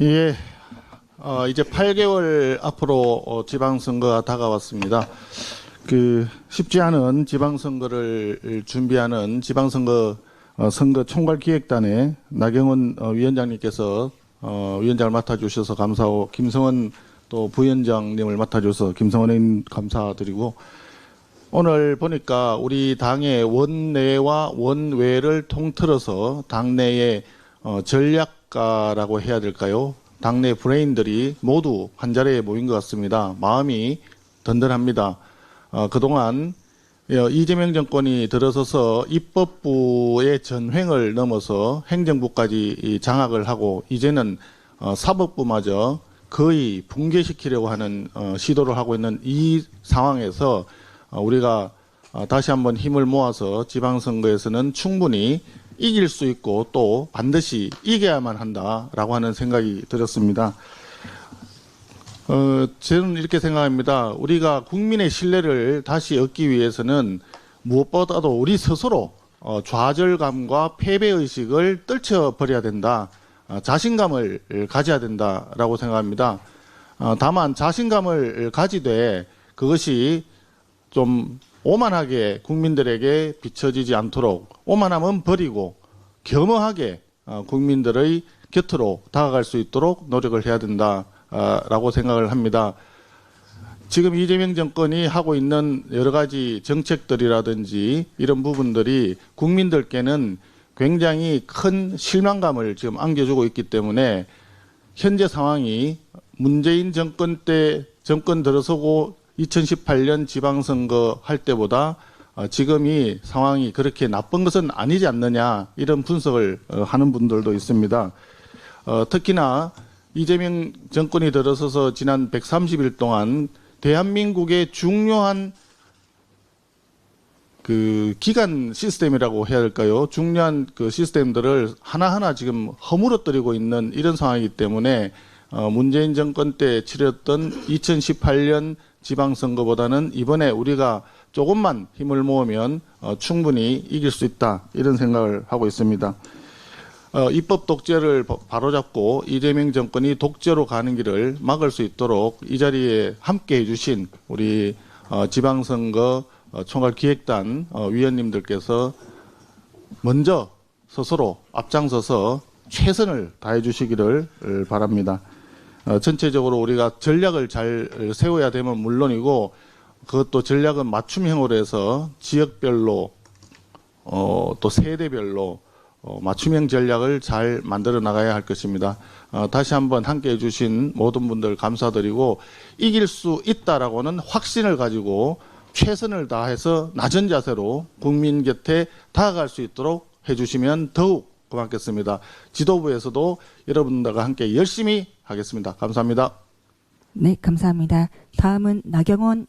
예, 어, 이제 8개월 앞으로 어, 지방선거가 다가왔습니다. 그 쉽지 않은 지방선거를 준비하는 지방선거 어, 선거 총괄기획단에 나경원 어, 위원장님께서 어, 위원장을 맡아주셔서 감사하고 김성원 또 부위원장님을 맡아줘서 김성원님 감사드리고 오늘 보니까 우리 당의 원내와 원외를 통틀어서 당내의 어, 전략 가라고 해야 될까요? 당내 브레인들이 모두 한 자리에 모인 것 같습니다. 마음이 든든합니다. 어, 그동안 어, 이재명 정권이 들어서서 입법부의 전횡을 넘어서 행정부까지 이 장악을 하고 이제는 어, 사법부마저 거의 붕괴시키려고 하는 어, 시도를 하고 있는 이 상황에서 어, 우리가 어, 다시 한번 힘을 모아서 지방선거에서는 충분히 이길 수 있고 또 반드시 이겨야만 한다라고 하는 생각이 들었습니다. 어, 저는 이렇게 생각합니다. 우리가 국민의 신뢰를 다시 얻기 위해서는 무엇보다도 우리 스스로 어, 좌절감과 패배의식을 떨쳐버려야 된다. 어, 자신감을 가져야 된다라고 생각합니다. 어, 다만 자신감을 가지되 그것이 좀 오만하게 국민들에게 비춰지지 않도록 오만함은 버리고 겸허하게 어, 국민들의 곁으로 다가갈 수 있도록 노력을 해야 된다라고 생각을 합니다. 지금 이재명 정권이 하고 있는 여러 가지 정책들이라든지 이런 부분들이 국민들께는 굉장히 큰 실망감을 지금 안겨주고 있기 때문에 현재 상황이 문재인 정권 때 정권 들어서고 2018년 지방선거 할 때보다 어, 지금이 상황이 그렇게 나쁜 것은 아니지 않느냐 이런 분석을 어, 하는 분들도 있습니다. 어, 특히나 이재명 정권이 들어서서 지난 130일 동안 대한민국의 중요한 그 기간 시스템이라고 해야 할까요? 중요한 그 시스템들을 하나하나 지금 허물어뜨리고 있는 이런 상황이기 때문에 어, 문재인 정권 때 치렀던 2018년 지방선거보다는 이번에 우리가 조금만 힘을 모으면 어, 충분히 이길 수 있다 이런 생각을 하고 있습니다. 어, 입법 독재를 바- 바로잡고 이재명 정권이 독재로 가는 길을 막을 수 있도록 이 자리에 함께 해주신 우리 어, 지방선거 어, 총괄기획단 어, 위원님들께서 먼저 스스로 앞장서서 최선을 다해 주시기를 어, 바랍니다. 어, 전체적으로 우리가 전략을 잘 세워야 되면 물론이고 그것도 전략은 맞춤형으로 해서 지역별로 어, 또 세대별로 어, 맞춤형 전략을 잘 만들어 나가야 할 것입니다. 어, 다시 한번 함께 해주신 모든 분들 감사드리고 이길 수 있다라고는 확신을 가지고 최선을 다해서 낮은 자세로 국민 곁에 다가갈 수 있도록 해주시면 더욱 고맙겠습니다. 지도부에서도 여러분들과 함께 열심히 하겠습니다. 감사합니다. 네, 감사합니다. 다음은 나경원 위원